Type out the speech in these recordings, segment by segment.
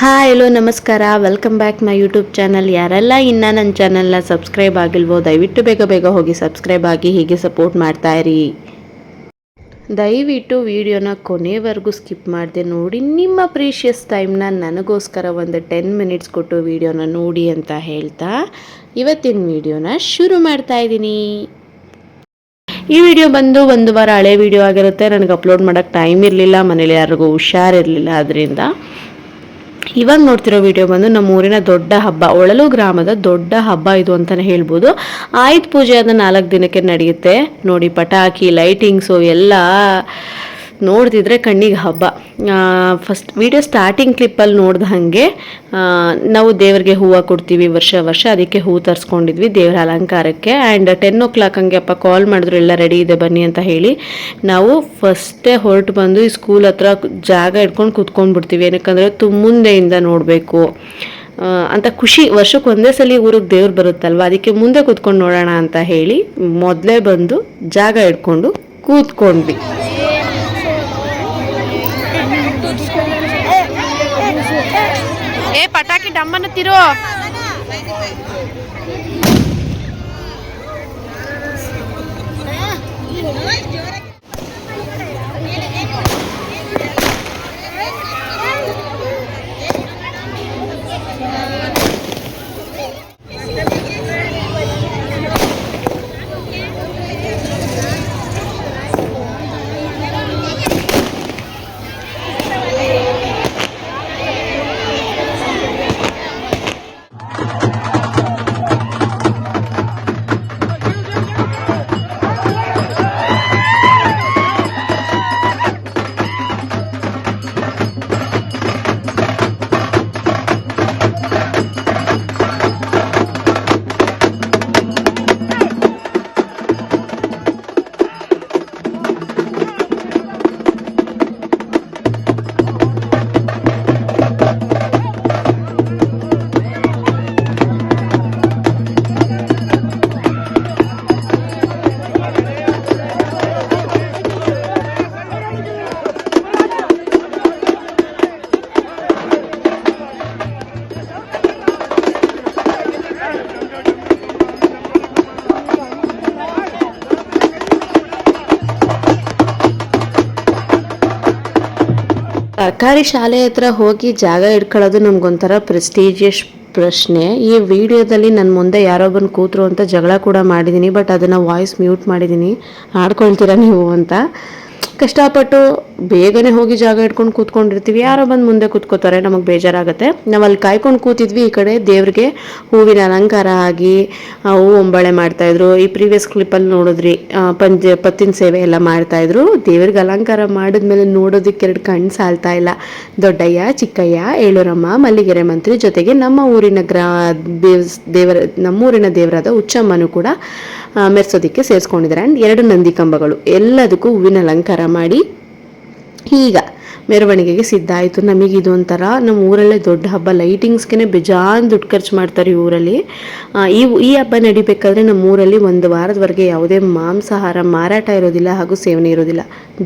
Hi, hello, ನಮಸ್ಕಾರ. Welcome back my YouTube channel ಯಾರೆಲ್ಲ ಇನ್ನೂ ನನ್ನ ಚಾನಲ್ನ ಸಬ್ಸ್ಕ್ರೈಬ್ ಆಗಿಲ್ವೋ, ದಯವಿಟ್ಟು ಬೇಗ ಬೇಗ ಹೋಗಿ ಸಬ್ಸ್ಕ್ರೈಬ್ ಆಗಿ ಹೀಗೆ ಸಪೋರ್ಟ್ ಮಾಡ್ತಾ ಇರಿ. ದಯವಿಟ್ಟು ವಿಡಿಯೋನ ಕೊನೆವರೆಗೂ ಸ್ಕಿಪ್ ಮಾಡಿದೆ ನೋಡಿ, ನಿಮ್ಮ ಪ್ರೀಷಿಯಸ್ ಟೈಮ್ನ ನನಗೋಸ್ಕರ ಒಂದು ಟೆನ್ ಮಿನಿಟ್ಸ್ ಕೊಟ್ಟು ವಿಡಿಯೋನ ನೋಡಿ ಅಂತ ಹೇಳ್ತಾ ಇವತ್ತಿನ ವಿಡಿಯೋನ ಶುರು ಮಾಡ್ತಾ ಇದ್ದೀನಿ. ಈ ವಿಡಿಯೋ ಬಂದು ಒಂದು ವಾರ ಹಳೆ ವಿಡಿಯೋ ಆಗಿರುತ್ತೆ. ನನಗೆ ಅಪ್ಲೋಡ್ ಮಾಡೋಕ್ಕೆ ಟೈಮ್ ಇರಲಿಲ್ಲ, ಮನೇಲಿ ಯಾರಿಗೂ ಹುಷಾರಿರಲಿಲ್ಲ. ಅದರಿಂದ ಇವಾಗ ನೋಡ್ತಿರೋ ವಿಡಿಯೋ ಬಂದು ನಮ್ಮ ಊರಿನ ದೊಡ್ಡ ಹಬ್ಬ, ಒಳಲು ಗ್ರಾಮದ ದೊಡ್ಡ ಹಬ್ಬ ಇದು ಅಂತಲೇ ಹೇಳ್ಬೋದು. ಆಯುಧ ಪೂಜೆ ಅದು ನಾಲ್ಕು ದಿನಕ್ಕೆ ನಡೆಯುತ್ತೆ. ನೋಡಿ ಪಟಾಕಿ ಲೈಟಿಂಗ್ಸು ಎಲ್ಲ ನೋಡ್ತಿದ್ರೆ ಕಣ್ಣಿಗೆ ಹಬ್ಬ. ಫಸ್ಟ್ ವಿಡಿಯೋ ಸ್ಟಾರ್ಟಿಂಗ್ ಕ್ಲಿಪ್ಪಲ್ಲಿ ನೋಡ್ದ ಹಾಗೆ ನಾವು ದೇವರಿಗೆ ಹೂವು ಕೊಡ್ತೀವಿ ವರ್ಷ ವರ್ಷ, ಅದಕ್ಕೆ ಹೂ ತರಿಸ್ಕೊಂಡಿದ್ವಿ ದೇವರ ಅಲಂಕಾರಕ್ಕೆ. ಆ್ಯಂಡ್ ಟೆನ್ ಓ ಕ್ಲಾಕ್ ಹಂಗೆ ಅಪ್ಪ ಕಾಲ್ ಮಾಡಿದ್ರು, ಎಲ್ಲ ರೆಡಿ ಇದೆ, ಬನ್ನಿ ಅಂತ ಹೇಳಿ. ನಾವು ಫಸ್ಟೇ ಹೊರಟು ಬಂದು ಈ ಸ್ಕೂಲ್ ಹತ್ರ ಜಾಗ ಇಟ್ಕೊಂಡು ಕೂತ್ಕೊಂಡ್ಬಿಡ್ತೀವಿ. ಏನಕ್ಕಂದರೆ ತು ಮುಂದೆಯಿಂದ ನೋಡಬೇಕು ಅಂತ ಖುಷಿ. ವರ್ಷಕ್ಕೆ ಒಂದೇ ಸಲ ಊರಿಗೆ ದೇವ್ರು ಬರುತ್ತಲ್ವ? ಅದಕ್ಕೆ ಮುಂದೆ ಕೂತ್ಕೊಂಡು ನೋಡೋಣ ಅಂತ ಹೇಳಿ ಮೊದಲೇ ಬಂದು ಜಾಗ ಇಟ್ಕೊಂಡು ಕೂತ್ಕೊಂಡ್ವಿ. ಏ ಪಟಾಕಿ ಡಮ್ಮನ ತಿರೋ. ಸರ್ಕಾರಿ ಶಾಲೆ ಹತ್ರ ಹೋಗಿ ಜಾಗ ಇಟ್ಕೊಳ್ಳೋದು ನಮ್ಗೊಂಥರ ಪ್ರೆಸ್ಟೀಜಿಯಸ್ ಪ್ರಶ್ನೆ. ಈ ವಿಡಿಯೋದಲ್ಲಿ ನನ್ನ ಮುಂದೆ ಯಾರೋ ಕೂತರು ಕೂತ್ರು ಅಂತ ಜಗಳ ಕೂಡ ಮಾಡಿದ್ದೀನಿ ಬಟ್ ಅದನ್ನು ವಾಯ್ಸ್ ಮ್ಯೂಟ್ ಮಾಡಿದ್ದೀನಿ ಆಡ್ಕೊಳ್ತೀರಾ ನೀವು ಅಂತ. ಕಷ್ಟಪಟ್ಟು ಬೇಗನೆ ಹೋಗಿ ಜಾಗ ಇಟ್ಕೊಂಡು ಕೂತ್ಕೊಂಡಿರ್ತೀವಿ. ಯಾರೋ ಬಂದು ಮುಂದೆ ಕೂತ್ಕೋತಾರೆ, ನಮಗೆ ಬೇಜಾರಾಗುತ್ತೆ. ನಾವು ಅಲ್ಲಿ ಕಾಯ್ಕೊಂಡು ಕೂತಿದ್ವಿ ಈ ಕಡೆ, ದೇವ್ರಿಗೆ ಹೂವಿನ ಅಲಂಕಾರ ಆಗಿ ಹೂ ಒಂಬಳೆ ಮಾಡ್ತಾಯಿದ್ರು ಈ ಪ್ರೀವಿಯಸ್ ಕ್ಲಿಪ್ಪಲ್ಲಿ ನೋಡಿದ್ರಿ ಪಂಜೆ, ಪತ್ತಿನ ಸೇವೆ ಎಲ್ಲ ಮಾಡ್ತಾಯಿದ್ರು ದೇವ್ರಿಗೆ ಅಲಂಕಾರ ಮಾಡಿದ್ಮೇಲೆ ನೋಡೋದಕ್ಕೆ ಎರಡು ಕಣ್ಣು ಸಾಲ್ತಾ ಇಲ್ಲ. ದೊಡ್ಡಯ್ಯ, ಚಿಕ್ಕಯ್ಯ, ಏಳೂರಮ್ಮ, ಮಲ್ಲಿಗೆರೆ ಮಂತ್ರಿ ಜೊತೆಗೆ ನಮ್ಮ ಊರಿನ ಗ್ರಾ ದೇವ್ ದೇವರ, ನಮ್ಮೂರಿನ ದೇವರಾದ ಹುಚ್ಚಮ್ಮನೂ ಕೂಡ ಮೆರ್ಸೋದಕ್ಕೆ ಸೇರಿಸ್ಕೊಂಡಿದ್ದಾರೆ. ಆ್ಯಂಡ್ ಎರಡು ನಂದಿ ಕಂಬಗಳು, ಎಲ್ಲದಕ್ಕೂ ಹೂವಿನ ಅಲಂಕಾರ ಮಾಡಿ, ಈಗ ಮೆರವಣಿಗೆಗೆ ಸಿದ್ಧ ಆಯಿತು. ನಮಗೆ ಇದು ಒಂಥರ ನಮ್ಮ ಊರಲ್ಲೇ ದೊಡ್ಡ ಹಬ್ಬ. ಲೈಟಿಂಗ್ಸ್ಗೆ ಬೇಜಾನ್ ದುಡ್ಡು ಖರ್ಚು ಮಾಡ್ತಾರೆ ಈ ಊರಲ್ಲಿ. ಈ ಈ ಹಬ್ಬ ನಡಿಬೇಕಾದ್ರೆ ನಮ್ಮ ಊರಲ್ಲಿ ಒಂದು ವಾರದವರೆಗೆ ಯಾವುದೇ ಮಾಂಸಾಹಾರ ಮಾರಾಟ ಇರೋದಿಲ್ಲ ಹಾಗೂ ಸೇವನೆ ಇರೋದಿಲ್ಲ.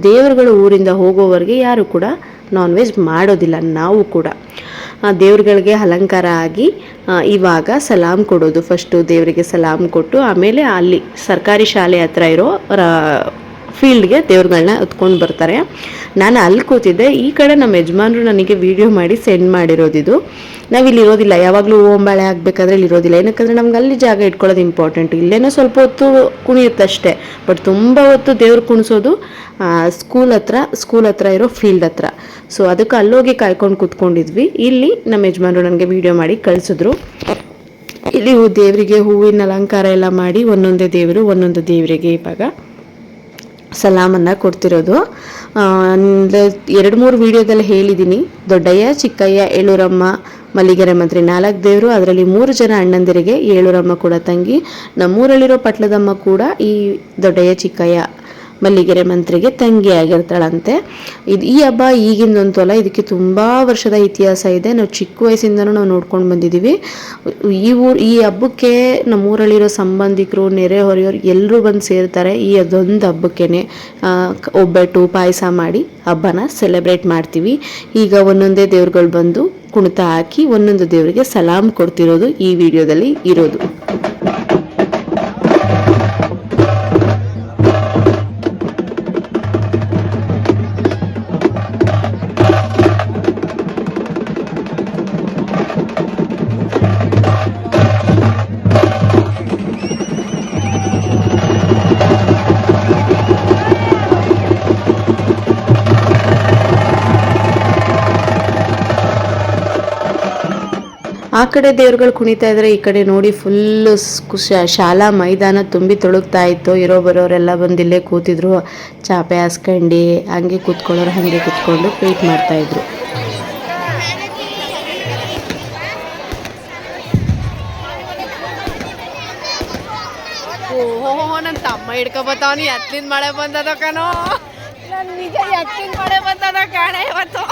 ದೇವರುಗಳು ಊರಿಂದ ಹೋಗೋವರೆಗೆ ಯಾರು ಕೂಡ ನಾನ್ ವೆಜ್ ಮಾಡೋದಿಲ್ಲ. ನಾವು ಕೂಡ. ದೇವ್ರುಗಳಿಗೆ ಅಲಂಕಾರ ಆಗಿ ಇವಾಗ ಸಲಾಮ್ ಕೊಡೋದು. ಫಸ್ಟು ದೇವರಿಗೆ ಸಲಾಮ್ ಕೊಟ್ಟು ಆಮೇಲೆ ಅಲ್ಲಿ ಸರ್ಕಾರಿ ಶಾಲೆ ಹತ್ರ ಇರೋ ಫೀಲ್ಡ್ಗೆ ದೇವ್ರುಗಳನ್ನ ಹೊತ್ಕೊಂಡು ಬರ್ತಾರೆ. ನಾನು ಅಲ್ಲಿ ಕೂತಿದ್ದೆ. ಈ ಕಡೆ ನಮ್ಮ ಯಜಮಾನರು ನನಗೆ ವಿಡಿಯೋ ಮಾಡಿ ಸೆಂಡ್ ಮಾಡಿರೋದಿದು. ಇಲ್ಲಿ ಇರೋದಿಲ್ಲ. ಯಾವಾಗಲೂ ಓಂಬಾಳೆ ಆಗಬೇಕಾದ್ರೆ ಇಲ್ಲಿ ಇರೋದಿಲ್ಲ. ಏನಕ್ಕಂದ್ರೆ ನಮ್ಗೆ ಅಲ್ಲಿ ಜಾಗ ಇಟ್ಕೊಳ್ಳೋದು ಇಂಪಾರ್ಟೆಂಟ್ ಇಲ್ಲೇನೋ ಸ್ವಲ್ಪ ಹೊತ್ತು ಕುಣಿಯುತ್ತಷ್ಟೇ ಬಟ್ ತುಂಬ ಹೊತ್ತು ದೇವ್ರು ಕುಣಿಸೋದು ಸ್ಕೂಲ್ ಹತ್ರ ಸ್ಕೂಲ್ ಹತ್ರ ಇರೋ ಫೀಲ್ಡ್ ಹತ್ರ. ಸೊ ಅದಕ್ಕೆ ಅಲ್ಲೋಗಿ ಕಾಯ್ಕೊಂಡು ಕೂತ್ಕೊಂಡಿದ್ವಿ. ಇಲ್ಲಿ ನಮ್ಮ ಯಜಮಾನರು ನನಗೆ ವಿಡಿಯೋ ಮಾಡಿ ಕಳಿಸಿದ್ರು. ಇಲ್ಲಿ ದೇವರಿಗೆ ಹೂವಿನ ಅಲಂಕಾರ ಎಲ್ಲ ಮಾಡಿ ಒಂದೊಂದೇ ದೇವರು ಒಂದೊಂದು ದೇವರಿಗೆ ಇವಾಗ ಸಲಾಮನ್ನು ಕೊಡ್ತಿರೋದು. ಎರಡು ಮೂರು ವಿಡಿಯೋದಲ್ಲಿ ಹೇಳಿದ್ದೀನಿ ದೊಡ್ಡಯ್ಯ, ಚಿಕ್ಕಯ್ಯ, ಏಳೂರಮ್ಮ, ಮಲ್ಲಿಗೆರೆ ಮಂತ್ರಿ ನಾಲ್ಕು ದೇವರು, ಅದರಲ್ಲಿ ಮೂರು ಜನ ಅಣ್ಣಂದಿರಿಗೆ ಏಳೂರಮ್ಮ ಕೂಡ ತಂಗಿ. ನಮ್ಮೂರಲ್ಲಿರೋ ಪಟ್ಲದಮ್ಮ ಕೂಡ ಈ ದೊಡ್ಡಯ್ಯ, ಚಿಕ್ಕಯ್ಯ ಮಲ್ಲಿಗೆರೆ ಮಂತ್ರಿಗೆ ತಂಗಿ ಆಗಿರ್ತಾಳಂತೆ. ಇದು ಈ ಹಬ್ಬ ಈಗಿಂದಂತೂ ಅಲ್ಲ ಇದಕ್ಕೆ ತುಂಬ ವರ್ಷದ ಇತಿಹಾಸ ಇದೆ. ನಾವು ಚಿಕ್ಕ ವಯಸ್ಸಿಂದನೂ ನಾವು ನೋಡ್ಕೊಂಡು ಬಂದಿದ್ದೀವಿ ಈ ಊರು, ಈ ಹಬ್ಬಕ್ಕೆ ನಮ್ಮೂರಲ್ಲಿರೋ ಸಂಬಂಧಿಕರು ನೆರೆಹೊರೆಯವರು ಎಲ್ಲರೂ ಬಂದು ಸೇರ್ತಾರೆ. ಈ ಅದೊಂದು ಹಬ್ಬಕ್ಕೇ ಒಬ್ಬಟ್ಟು, ಪಾಯಸ ಮಾಡಿ ಹಬ್ಬನ ಸೆಲೆಬ್ರೇಟ್ ಮಾಡ್ತೀವಿ. ಈಗ ಒಂದೊಂದೇ ದೇವ್ರುಗಳು ಬಂದು ಕುಣಿತ ಹಾಕಿ ಒಂದೊಂದು ದೇವರಿಗೆ ಸಲಾಮ್ ಕೊಡ್ತಿರೋದು ಈ ವಿಡಿಯೋದಲ್ಲಿ ಇರೋದು. ಆ ಕಡೆ ದೇವ್ರುಗಳು ಕುಣಿತಾ ಇದ್ರೆ ಈ ಕಡೆ ನೋಡಿ ಫುಲ್ಲು ಶಾಲಾ ಮೈದಾನ ತುಂಬಿ ತೊಳಗ್ತಾ ಇತ್ತು. ಇರೋ ಬರೋರೆಲ್ಲ ಬಂದು ಇಲ್ಲೇ ಕೂತಿದ್ರು. ಚಾಪೆ ಹಾಸ್ಕೊಂಡು ಹಂಗೆ ಕೂತ್ಕೊಳ್ಳೋರು ಹಂಗೆ ಕೂತ್ಕೊಂಡು ವೇಟ್ ಮಾಡ್ತಾ ಇದ್ರು. ಓಹೋ ನನ್ನ ತಮ್ಮ ಹಿಡ್ಕೊಬತ್ತಾವನಿ ಎತ್ತಿನ ಮಳೆ ಬಂದದ ಕಣೋ. ನನ್ ನಿಜ ಎತ್ತಿನ ಮಳೆ ಬಂದದ ಕಾಣೆ ಇವತ್ತು.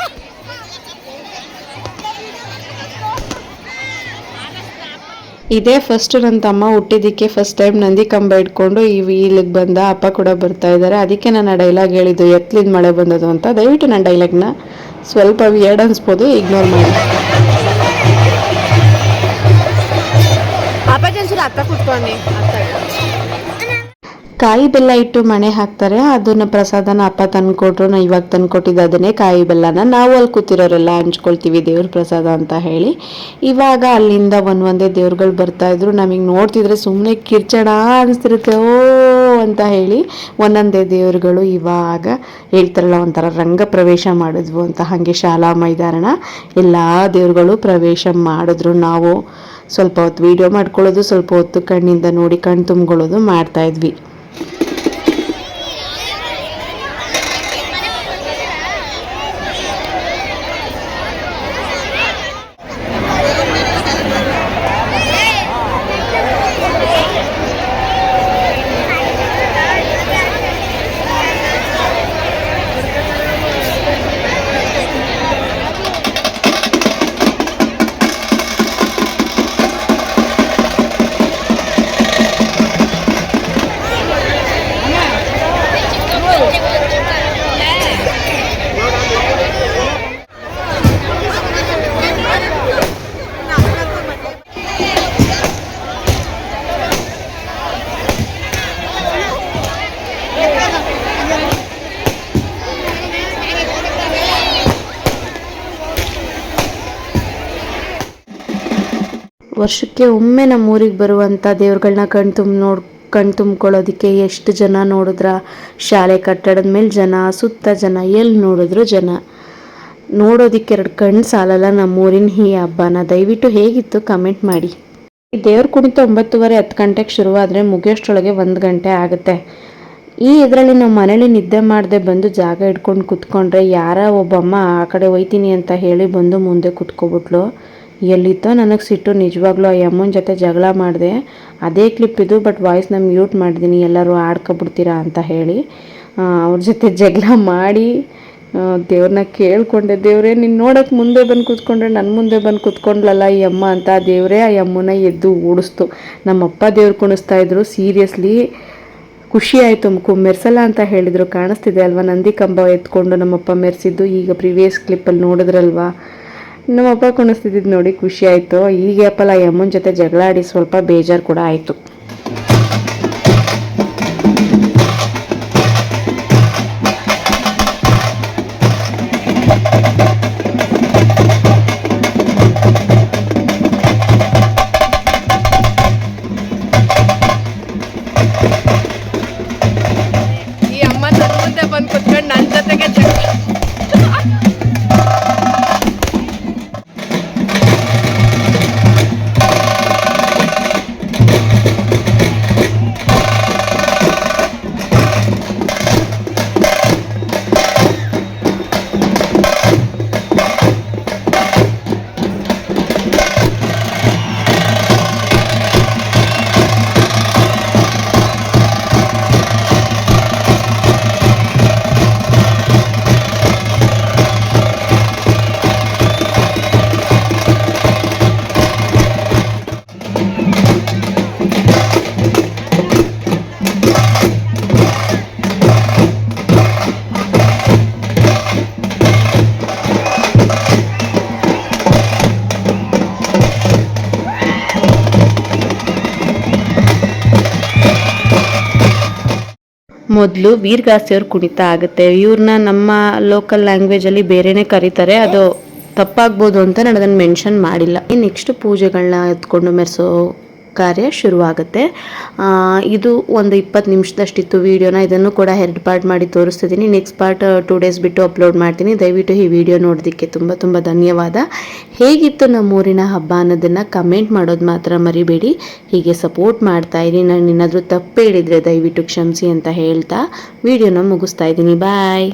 ಇದೇ. ಫಸ್ಟ್ ನನ್ನ ತಮ್ಮ ಹುಟ್ಟಿದ್ದಕ್ಕೆ ಫಸ್ಟ್ ಟೈಮ್ ನಂದಿ ಕಂಬ ಇಟ್ಕೊಂಡು ಈ ಇಲ್ಲಿಗೆ ಬಂದ ಅಪ್ಪ ಕೂಡ ಬರ್ತಾ ಇದ್ದಾರೆ ಅದಕ್ಕೆ ನಾನು ಆ ಡೈಲಾಗ್ ಹೇಳಿದ್ದು ಎತ್ತಲಿಂದ ಮಳೆ ಬಂದದು ಅಂತ. ದಯವಿಟ್ಟು ನನ್ನ ಡೈಲಾಗ್ನ ಸ್ವಲ್ಪ ವಿಯರ್ಡ್ ಅನ್ಸ್ಬೋದು ಇಗ್ನೋರ್ ಮಾಡಿ. ಅಪ್ಪ ಕುತ್ಕೊಂಡು ಕಾಯಿ ಬೆಲ್ಲ ಇಟ್ಟು ಮಣೆ ಹಾಕ್ತಾರೆ, ಅದನ್ನ ಪ್ರಸಾದನ ಅಪ್ಪ ತಂದ್ಕೊಟ್ರು, ನಾ ಇವಾಗ ತಂದ್ಕೊಟ್ಟಿದ್ದು ಅದನ್ನೇ ಕಾಯಿ ಬೆಲ್ಲನ ನಾವು ಅಲ್ಲಿ ಕೂತಿರೋರೆಲ್ಲ ಹಂಚ್ಕೊಳ್ತೀವಿ ದೇವ್ರ ಪ್ರಸಾದ ಅಂತ ಹೇಳಿ. ಇವಾಗ ಅಲ್ಲಿಂದ ಒಂದ್ ಒಂದೇ ದೇವ್ರುಗಳು ಬರ್ತಾ ಇದ್ರು ನಮಗೆ ನೋಡ್ತಿದ್ರೆ ಸುಮ್ಮನೆ ಕಿರ್ಚಡ ಅನಿಸ್ತಿರುತ್ತೆ, ಓ ಅಂತ ಹೇಳಿ ಒಂದೊಂದೇ ದೇವ್ರುಗಳು ಇವಾಗ ಹೇಳ್ತಾರಲ್ಲ, ಒಂಥರ ರಂಗ ಪ್ರವೇಶ ಮಾಡಿದ್ವು ಅಂತ, ಹಾಗೆ ಶಾಲಾ ಮೈದಾನ ಎಲ್ಲ ದೇವ್ರುಗಳು ಪ್ರವೇಶ ಮಾಡಿದ್ರು. ನಾವು ಸ್ವಲ್ಪ ಹೊತ್ತು ವಿಡಿಯೋ ಮಾಡ್ಕೊಳ್ಳೋದು, ಸ್ವಲ್ಪ ಹೊತ್ತು ಕಣ್ಣಿಂದ ನೋಡಿ ಕಣ್ಣು ತುಂಬ್ಕೊಳ್ಳೋದು ಮಾಡ್ತಾ Thank you. ವರ್ಷಕ್ಕೆ ಒಮ್ಮೆ ನಮ್ಮ ಊರಿಗೆ ಬರುವಂಥ ದೇವ್ರುಗಳನ್ನ ಕಣ್ತುಂಬ ನೋಡ್, ಕಣ್ ತುಂಬ್ಕೊಳ್ಳೋದಕ್ಕೆ ಎಷ್ಟು ಜನ ನೋಡಿದ್ರ? ಶಾಲೆ ಕಟ್ಟಡದ ಮೇಲೆ ಜನ, ಸುತ್ತ ಜನ ಎಲ್ಲಿ ನೋಡಿದ್ರು ಜನ? ನೋಡೋದಕ್ಕೆ ಎರಡು ಕಣ್ಣು ಸಾಲಲ್ಲ ನಮ್ಮೂರಿನ ಈ ಹಬ್ಬನ. ದಯವಿಟ್ಟು ಹೇಗಿತ್ತು ಕಮೆಂಟ್ ಮಾಡಿ. ಈ ದೇವ್ರ ಕುಣಿತ ಒಂಬತ್ತುವರೆ ಹತ್ತು ಗಂಟೆಗೆ ಶುರುವಾದರೆ ಮುಗಿಯೋಷ್ಟೊಳಗೆ ಒಂದು ಗಂಟೆ ಆಗುತ್ತೆ. ಈ ಇದರಲ್ಲಿ ನಾವು ಮನೇಲಿ ನಿದ್ದೆ ಮಾಡದೆ ಬಂದು ಜಾಗ ಇಟ್ಕೊಂಡು ಕುತ್ಕೊಂಡ್ರೆ ಯಾರ ಒಬ್ಬಮ್ಮ ಆ ಕಡೆ ಹೋಯ್ತೀನಿ ಅಂತ ಹೇಳಿ ಬಂದು ಮುಂದೆ ಕುತ್ಕೊಬಿಟ್ಲು. ಎಲ್ಲಿತ್ತೋ ನನಗೆ ಸಿಟ್ಟು ನಿಜವಾಗ್ಲೂ ಆ ಅಮ್ಮನ ಜೊತೆ ಜಗಳ ಮಾಡಿದೆ. ಅದೇ ಕ್ಲಿಪ್ ಇದು ಬಟ್ ವಾಯ್ಸ್ನ ಮ್ಯೂಟ್ ಮಾಡಿದ್ದೀನಿ ಎಲ್ಲರೂ ಆಡ್ಕೊಬಿಡ್ತೀರಾ ಅಂತ ಹೇಳಿ. ಅವ್ರ ಜೊತೆ ಜಗಳ ಮಾಡಿ ದೇವ್ರನ್ನ ಕೇಳಿಕೊಂಡೆ. ದೇವ್ರೇ, ನೀನು ನೋಡೋಕೆ ಮುಂದೆ ಬಂದು ಕೂತ್ಕೊಂಡ್ರೆ ನನ್ನ ಮುಂದೆ ಬಂದು ಕೂತ್ಕೊಂಡ್ಲಲ್ಲ ಈ ಅಮ್ಮ ಅಂತ. ದೇವರೇ, ಆ ಅಮ್ಮನ ಎದ್ದು ಓಡಿಸ್ತು. ನಮ್ಮಪ್ಪ ದೇವ್ರು ಕುಣಿಸ್ತಾ ಇದ್ರು. ಸೀರಿಯಸ್ಲಿ ಖುಷಿ ಆಯಿತು. ಕು ಮೆರ್ಸಲ್ಲ ಅಂತ ಹೇಳಿದರು. ಕಾಣಿಸ್ತಿದೆ ಅಲ್ವಾ? ನಂದಿ ಕಂಬ ಎತ್ಕೊಂಡು ನಮ್ಮಪ್ಪ ಮೆರೆಸಿದ್ದು. ಈಗ ಪ್ರಿವಿಯಸ್ ಕ್ಲಿಪ್ಪಲ್ಲಿ ನೋಡಿದ್ರಲ್ವಾ? ನಮ್ಮಪ್ಪ ಕುಣಿಸ್ತಿದ್ದು ನೋಡಿ ಖುಷಿ ಆಯಿತು. ಈಗ ಅಪ್ಪಲ್ಲ ಯಮ್ಮನ ಜೊತೆ ಜಗಳ ಆಡಿ ಸ್ವಲ್ಪ ಬೇಜಾರು ಕೂಡ ಆಯಿತು. ಮೊದಲು ವೀರಗಾಸೆಯವ್ರ ಕುಣಿತ ಆಗುತ್ತೆ. ಇವ್ರನ್ನ ನಮ್ಮ ಲೋಕಲ್ ಲ್ಯಾಂಗ್ವೇಜಲ್ಲಿ ಬೇರೆನೇ ಕರೀತಾರೆ. ಅದು ತಪ್ಪಾಗ್ಬೋದು ಅಂತ ನಾನು ಅದನ್ನು ಮೆನ್ಷನ್ ಮಾಡಿಲ್ಲ ನೆಕ್ಸ್ಟ್ ಪೂಜೆಗಳನ್ನ ಎತ್ಕೊಂಡು ಮೆರೆಸೋ ಕಾರ್ಯ ಶುರುವಾಗುತ್ತೆ. ಇದು ಒಂದು ಇಪ್ಪತ್ತು ನಿಮಿಷದಷ್ಟಿತ್ತು ವೀಡಿಯೋನ. ಇದನ್ನು ಕೂಡ ಎರಡು ಪಾರ್ಟ್ ಮಾಡಿ ತೋರಿಸ್ತಿದ್ದೀನಿ. ನೆಕ್ಸ್ಟ್ ಪಾರ್ಟ್ ಟೂ ಡೇಸ್ ಬಿಟ್ಟು ಅಪ್ಲೋಡ್ ಮಾಡ್ತೀನಿ. ದಯವಿಟ್ಟು ಈ ವಿಡಿಯೋ ನೋಡೋದಕ್ಕೆ ತುಂಬ ತುಂಬ ಧನ್ಯವಾದ. ಹೇಗಿತ್ತು ನಮ್ಮೂರಿನ ಹಬ್ಬ ಅನ್ನೋದನ್ನು ಕಮೆಂಟ್ ಮಾಡೋದು ಮಾತ್ರ ಮರಿಬೇಡಿ. ಹೀಗೆ ಸಪೋರ್ಟ್ ಮಾಡ್ತಾ ಇರಿ. ನಾನು ಏನಾದರೂ ತಪ್ಪು ಹೇಳಿದರೆ ದಯವಿಟ್ಟು ಕ್ಷಮಿಸಿ ಅಂತ ಹೇಳ್ತಾ ವಿಡಿಯೋನ ಮುಗಿಸ್ತಾ ಇದ್ದೀನಿ. ಬಾಯ್